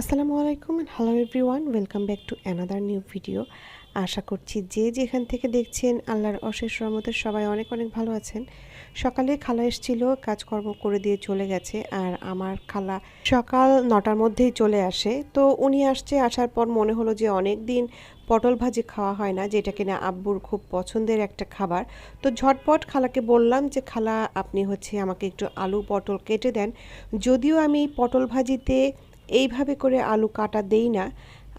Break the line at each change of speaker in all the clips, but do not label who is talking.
আসসালামু আলাইকুম hello everyone welcome back to another new video আশা করছি যে যেখান থেকে দেখছেন, আল্লাহর অশেষ রহমতের সবাই অনেক অনেক ভালো আছেন। সকালে খালা এসেছিল, কাজকর্ম করে দিয়ে চলে গেছে আর আমার খালা সকাল নটার মধ্যেই চলে আসে। তো উনি আসছে, আসার পর মনে হলো যে অনেক দিন পটল ভাজি খাওয়া হয় না, যেটা কিনা আব্বুর খুব পছন্দের একটা খাবার। তো ঝটপট খালাকে বললাম যে, খালা, আপনি হচ্ছে আমাকে একটু আলু পটল কেটে দেন। যদিও আমি পটল ভাজিতে এইভাবে করে আলু কাটা দেই না।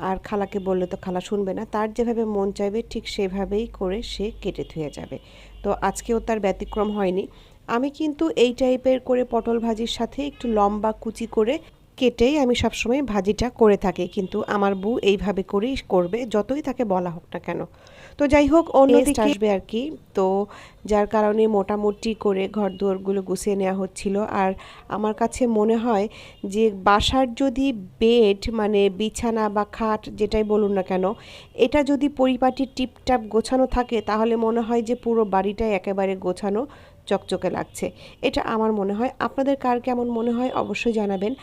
আর খালাকে বললে, তো খালা শুনবে না, তার যেভাবে মন চাইবে, ঠিক সেভাবেই করে সে কেটে ধুয়ে যাবে। তো আজকেও তার ব্যতিক্রম হয়নি। আমি কিন্তু এই টাইপের করে পটল ভাজির সাথে একটু লম্বা কুচি করে কেটেই আমি সবসময় ভাজিটা করে থাকি। কিন্তু আমার বউ এইভাবে করেই করবে, যতই তাকে বলা হোক না কেন। তো যাই হোক অন্যদিকে আসবে আর কি। তো যার কারণে মোটামুটি করে ঘর দুয়ারগুলো গুছিয়ে নেওয়া হচ্ছিল। আর আমার কাছে মনে হয় যে বাসার যদি বেড মানে বিছানা বা খাট যেটাই বলুন না কেন এটা যদি পরিপাটি টিপটাপ গোছানো থাকে তাহলে মনে হয় যে পুরো বাড়িটাই একেবারে গোছানো চকচকে লাগছে। এটা আমার মনে হয়। আপনাদের কার কেমন মনে হয় অবশ্যই জানাবেন।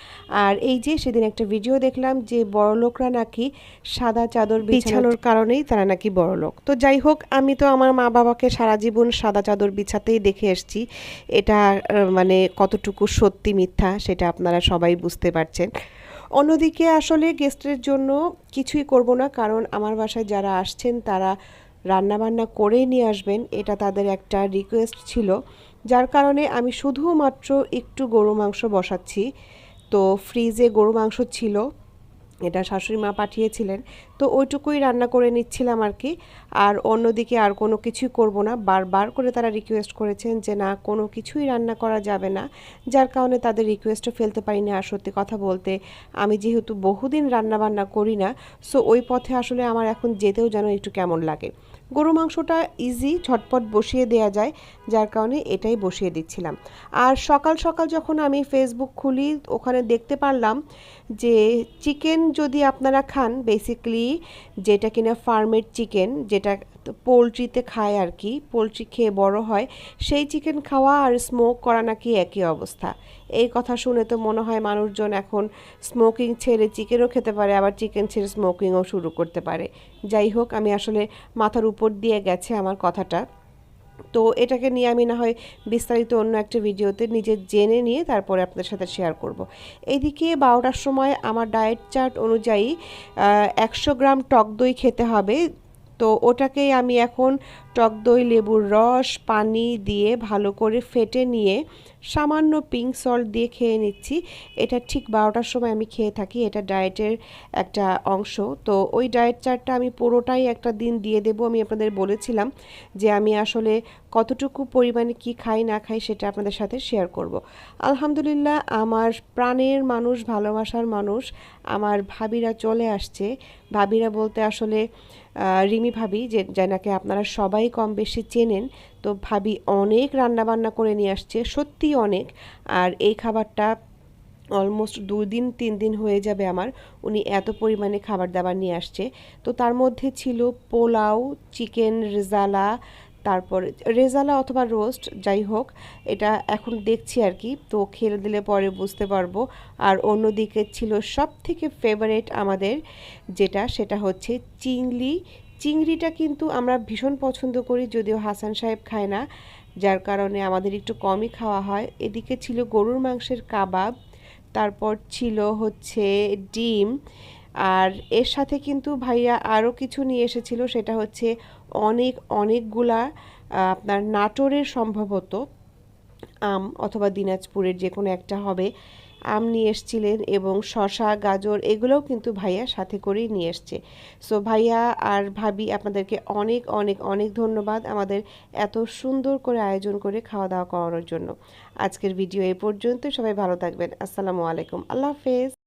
আর এই যে সেদিন একটা ভিডিও দেখলাম যে বড়লোকরা নাকি সাদা চাদর বিছানোর কারণেই তারা নাকি বড়লোক। তো যাই হোক, আমি তো আমার মা বাবাকে সারা জীবন সাদা চাদর বিছাতেই দেখে এসছি। এটা মানে কতটুকু সত্যি মিথ্যা সেটা আপনারা সবাই বুঝতে পারছেন। অন্যদিকে আসলে গেস্টের জন্য কিছুই করব না, কারণ আমার বাসায় যারা আসছেন তারা রান্নাবান্না করেই নিয়ে আসবেন, এটা তাদের একটা রিকোয়েস্ট ছিল। যার কারণে আমি শুধুমাত্র একটু গরু মাংস বসাচ্ছি। তো ফ্রিজে গরু মাংস ছিল এটা শাশুড়ি মা পাঠিয়েছিলেন। তো ওইটুকুই রান্না করে নিচ্ছিলাম আর কি। আর অন্যদিকে আর কোনো কিছুই করব না। বারবার করে তারা রিকোয়েস্ট করেছেন যে, না, কোনো কিছুই রান্না করা যাবে না। যার কারণে তাদের রিকোয়েস্টও ফেলতে পারি না আর সত্যি কথা বলতে, আমি যেহেতু বহুদিন রান্না বান্না করি না সো ওই পথে আসলে আমার এখন যেতেও যেন একটু কেমন লাগে। গরু মাংসটা ইজি ঝটপট বসিয়ে দেওয়া যায়, যার কারণে এটাই বসিয়ে দিচ্ছিলাম। আর সকাল সকাল যখন আমি ফেসবুক খুলি, ওখানে দেখতে পারলাম যে চিকেন যদি আপনারা খান বেসিক্যালি যেটা কিনা ফার্মের চিকেন যেটা পোলট্রিতে খায় আর কি, পোলট্রি খেয়ে বড় হয়, সেই চিকেন খাওয়া আর স্মোক করা নাকি একই অবস্থা। এই কথা শুনে তো মনে হয় মানুষজন এখন স্মোকিং ছেড়ে চিকেনও খেতে পারে, আবার চিকেন ছেড়ে স্মোকিংও শুরু করতে পারে। যাই হোক, আমি আসলে মাথার উপর দিয়ে গেছে আমার কথাটা। তো এটাকে নিয়ে আমি না হয় বিস্তারিত অন্য একটা ভিডিওতে নিজে জেনে নিয়ে তারপরে আপনাদের সাথে শেয়ার করব। এইদিকে বারোটার সময় আমার ডায়েট চার্ট অনুযায়ী একশো গ্রাম টক দই খেতে হবে। তো ওটাকেই আমি এখন টক দই, লেবুর রস, পানি দিয়ে ভালো করে ফেটে নিয়ে সামান্য পিঙ্ক সল্ট দিয়ে খেয়ে নিচ্ছি। এটা ঠিক বারোটার সময় আমি খেয়ে থাকি, এটা ডায়েটের একটা অংশ। তো ওই ডায়েট চার্টটা আমি পুরোটাই একটা দিন দিয়ে দেবো। আমি আপনাদের বলেছিলাম যে আমি আসলে কতটুকু পরিমাণে কি খাই, না খাই সেটা আপনাদের সাথে শেয়ার করব। আলহামদুলিল্লাহ, আমার প্রাণের মানুষ, ভালোবাসার মানুষ, আমার ভাবিরা চলে আসছে। ভাবিরা বলতে আসলে রিমি ভাবি যে যেনাকে আপনারা সবাই কম বেশি চেনেন, তো ভাবি অনেক রান্নাবান্না করে নিয়ে আসছে, সত্যি অনেক। আর এই খাবারটা অলমোস্ট দুদিন তিন দিন হয়ে যাবে আমার, উনি এত পরিমাণে খাবার দাবার নিয়ে আসছে। তো তার মধ্যে ছিল পোলাও, চিকেন রেজালা তারপর রেজালা অথবা রোস্ট, যাই হোক, এটা এখন দেখছি আর কি। তো খেলে দিলে পরে বুঝতে পারব। আর অন্যদিকে ছিল সব থেকে ফেভারেট আমাদের যেটা, সেটা হচ্ছে চিংড়ি। চিংড়িটা কিন্তু আমরা ভীষণ পছন্দ করি, যদিও হাসান সাহেব খায় না, যার কারণে আমাদের একটু কমই খাওয়া হয়। এদিকে ছিল গরুর মাংসের কাবাব, তারপর ছিল হচ্ছে ডিম। আর এর সাথে কিন্তু ভাইয়া আরও কিছু নিয়ে এসেছিল, সেটা হচ্ছে অনেক, অনেকগুলা আপনার নাটোরের সম্ভবত আম অথবা দিনাজপুরের যে কোনো একটা হবে, আম নিয়ে এসছিলেন এবং শশা গাজর এগুলোও কিন্তু ভাইয়া সাথে করেই নিয়ে এসছে। সো ভাইয়া আর ভাবি আপনাদেরকে অনেক অনেক অনেক ধন্যবাদ আমাদের এত সুন্দর করে আয়োজন করে খাওয়া দাওয়া করানোর জন্য। আজকের ভিডিও এ পর্যন্ত সবাই ভালো থাকবেন। আসসালামু আলাইকুম। আল্লাহ হাফেজ।